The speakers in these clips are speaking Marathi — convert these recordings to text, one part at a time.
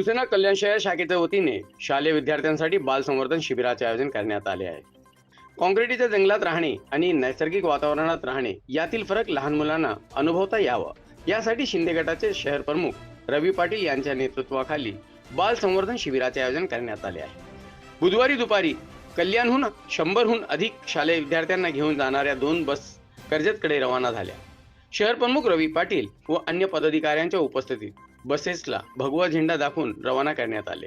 शिवसेना कल्याण शहर शाखेच्या वतीने शालेय विद्यार्थ्यांसाठी बाल संवर्धन शिबिराचे आयोजन करण्यात आले आहे. काँक्रिटीच्या जंगलात राहणे आणि नैसर्गिक वातावरणात राहणे यातील फरक लहान मुलांना अनुभवता यावा. यासाठी शिंदे गटाचे शहर प्रमुख रवी पाटील यांच्या नेतृत्वाखाली बाल संवर्धन शिबिराचे आयोजन करण्यात आले आहे. बुधवारी दुपारी कल्याणहून शंभरहून अधिक शालेय विद्यार्थ्यांना घेऊन जाणाऱ्या दोन बस कर्जतकडे रवाना झाल्या. शहर प्रमुख रवी पाटील व अन्य पदाधिकाऱ्यांच्या उपस्थितीत बसेसला भगवा झेंडा दाखवून रवाना करण्यात आले.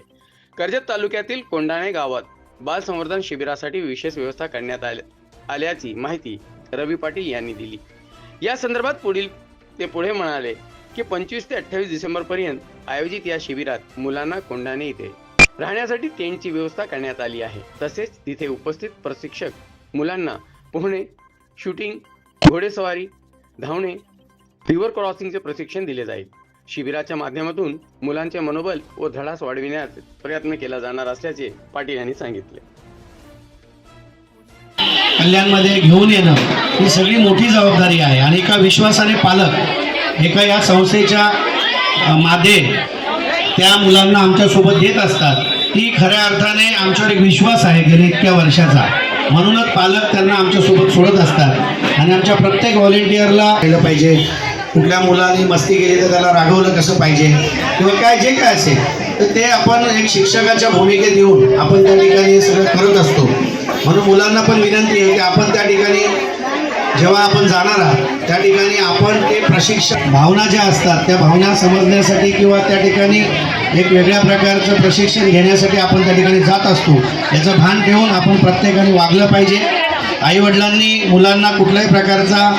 कर्जत तालुक्यातील कोंडाणे गावात बाल संवर्धन शिबिरासाठी विशेष व्यवस्था करण्यात आल्या- आल्याची माहिती रवी पाटील यांनी दिली. या संदर्भात पुढील ते पुढे म्हणाले की पंचवीस ते अठ्ठावीस डिसेंबर पर्यंत आयोजित या शिबिरात मुलांना कोंडाणे येथे राहण्यासाठी टेंटची व्यवस्था करण्यात आली आहे. तसेच तिथे उपस्थित प्रशिक्षक मुलांना पोहणे शूटिंग घोडेस्वारी धावणे रिव्हर क्रॉसिंगचे प्रशिक्षण दिले जाईल. शिबिराच्या माध्यमातून मुलांचे मनोबल व धडास वाढविण्यात प्रयत्न केला जाणार असल्याचे पाटील यांनी सांगितले. कल्याणमध्ये घेऊन येणं ही सगळी मोठी जबाबदारी आहे आणि एका विश्वासाने पालक एका या संस्थेच्या अ, माध्ये त्या मुलांना आमच्यासोबत घेत असतात. ती खऱ्या अर्थाने आमच्यावर एक विश्वास आहे गेल्या इतक्या वर्षाचा. म्हणूनच पालक त्यांना आमच्यासोबत सोडत असतात. आणि आमच्या प्रत्येक व्हॉलेंटिअरला केलं पाहिजे. कुठल्या मुलांनी मस्ती केली तर त्याला रागवलं कसं पाहिजे? किंवा काय जे काय असेल तर ते आपण एक शिक्षकाच्या भूमिकेत येऊन आपण त्या ठिकाणी हे सगळं करत असतो. म्हणून मुलांना पण विनंती आहे की आपण त्या ठिकाणी जेव्हा आपण जाणार आहात त्या ठिकाणी आपण ते प्रशिक्षण भावना ज्या असतात त्या भावना समजण्यासाठी किंवा त्या ठिकाणी एक वेगळ्या प्रकारचं प्रशिक्षण घेण्यासाठी आपण त्या ठिकाणी जात असतो. याचं भान ठेवून आपण प्रत्येकाने वागलं पाहिजे. आईवडिलांनी मुलांना कुठल्याही प्रकारचा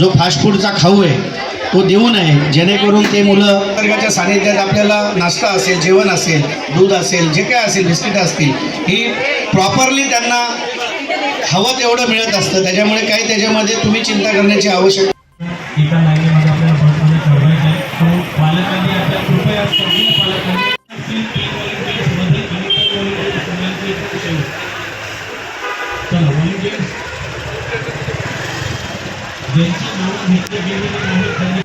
जो फास्ट फूडचा खाऊ आहे तो देऊ नये. जेणेकरून ते मुलं निसर्गाच्या सानिध्यात आपल्याला नाश्ता असेल जेवण असेल दूध असेल जे काय असेल बिस्किट असतील ही प्रॉपरली त्यांना हवं तेवढं मिळत असतं. त्याच्यामुळे काही त्याच्यामध्ये तुम्ही चिंता करण्याची आवश्यकता पालकांनी कृपया ज्यांची नावं घेतली गेलेली नाहीत त्यांनी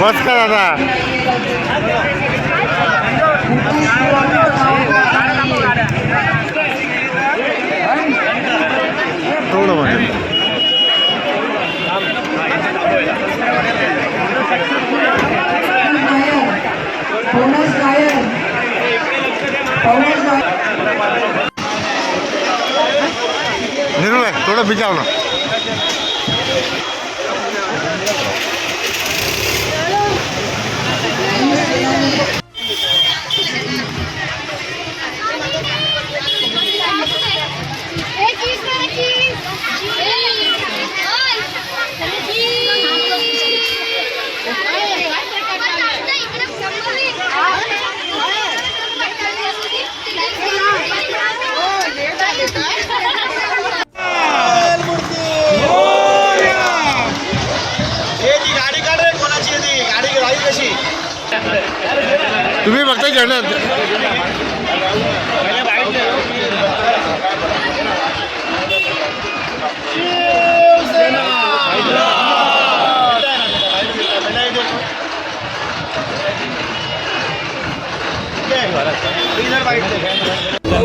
बस का दादा बोनस गायन निर्मळ आहे थोडं बिचाव ना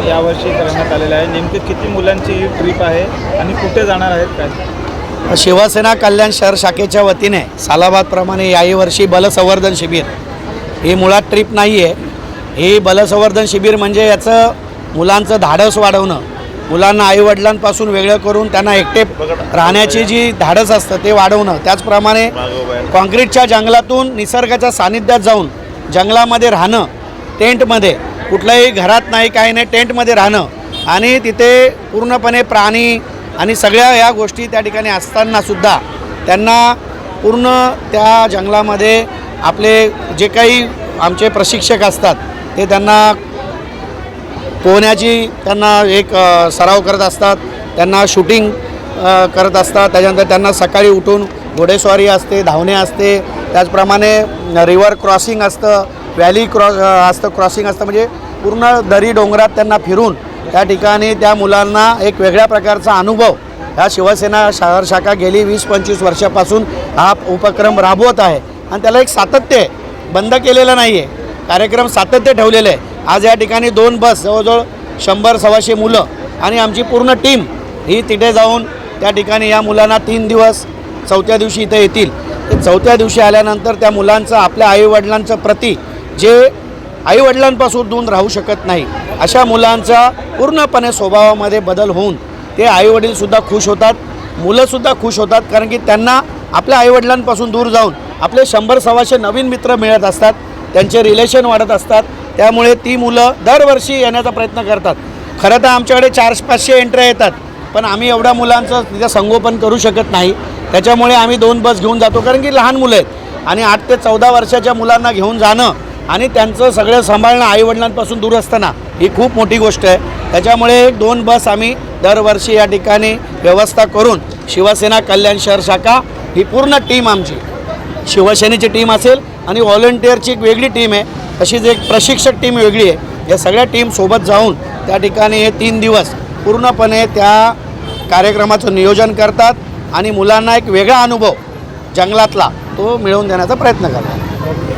यावर्षी करण्यात आलेलं आहे. नेमके किती मुलांची ही ट्रिप आहे आणि कुठे जाणार आहेत काय? शिवसेना कल्याण शहर शाखेच्या वतीने सालाबादप्रमाणे याही वर्षी बलसंवर्धन शिबिर. ही मुळात ट्रिप नाही आहे हे बलसंवर्धन शिबिर म्हणजे याचं मुलांचं धाडस वाढवणं. मुलांना आईवडिलांपासून वेगळं करून त्यांना एकटे राहण्याची जी धाडस असतं ते वाढवणं. त्याचप्रमाणे कॉन्क्रीटच्या जंगलातून निसर्गाच्या सानिध्यात जाऊन जंगलामध्ये राहणं टेंटमध्ये कुठल्याही घरात नाही काही नाही टेंटमध्ये राहणं आणि तिथे पूर्णपणे प्राणी आणि सगळ्या या गोष्टी त्या ठिकाणी असतानासुद्धा त्यांना पूर्ण त्या जंगलामध्ये आपले जे काही आमचे प्रशिक्षक असतात ते त्यांना पोहण्याची त्यांना एक सराव करत असतात. त्यांना शूटिंग करत असतात. त्याच्यानंतर त्यांना सकाळी उठून घोडेस्वारी असते धावणे असते. त्याचप्रमाणे रिव्हर क्रॉसिंग असतं व्हॅली क्रॉस असतं क्रॉसिंग असतं. म्हणजे पूर्ण दरी डोंगरात त्यांना फिरून त्या ठिकाणी त्या मुलांना एक वेगळ्या प्रकारचा अनुभव. ह्या शिवसेना शहर शाखा गेली वीस पंचवीस वर्षापासून हा उपक्रम राबवत आहे. आणि त्याला एक सातत्य आहे. बंद केलेलं नाही आहे कार्यक्रम सातत्य ठेवलेलं आहे. आज या ठिकाणी दोन बस जवळजवळ शंभर सव्वाशे मुलं आणि आमची पूर्ण टीम ही तिथे जाऊन त्या ठिकाणी या मुलांना तीन दिवस चौथ्या दिवशी इथे येतील. चौथ्या दिवशी आल्यानंतर त्या मुलांचं आपल्या आईवडिलांचं प्रती जे आईवडिलांपासून दूर राहू शकत नाही अशा मुलांचा पूर्णपणे स्वभावामध्ये बदल होऊन ते आईवडीलसुद्धा खुश होतात मुलंसुद्धा खुश होतात कारण की त्यांना आपल्या आईवडिलांपासून दूर जाऊन आपले शंभर सव्वाशे नवीन मित्र मिळत असतात. त्यांचे रिलेशन वाढत असतात. त्यामुळे ती मुलं दरवर्षी येण्याचा प्रयत्न करतात. खरं तर आमच्याकडे चार पाचशे एंट्र्या येतात. पण आम्ही एवढ्या मुलांचं तिथं संगोपन करू शकत नाही. त्याच्यामुळे आम्ही दोन बस घेऊन जातो. कारण की लहान मुलं आहेत. आणि आठ ते चौदा वर्षाच्या मुलांना घेऊन जाणं आणि त्यांचं सगळं सांभाळणं आईवडिलांपासून दूर असताना ही खूप मोठी गोष्ट आहे. त्याच्यामुळे एक दोन बस आम्ही दरवर्षी या ठिकाणी व्यवस्था करून शिवसेना कल्याण शहर शाखा ही पूर्ण टीम आमची. शिवसेनेची टीम असेल आणि व्हॉलंटिअरची एक वेगळी टीम आहे. तशीच एक प्रशिक्षक टीम वेगळी आहे. या सगळ्या टीमसोबत जाऊन त्या ठिकाणी हे तीन दिवस पूर्णपणे त्या कार्यक्रमाचं नियोजन करतात आणि मुलांना एक वेगळा अनुभव जंगलातला तो मिळवून देण्याचा प्रयत्न करतात.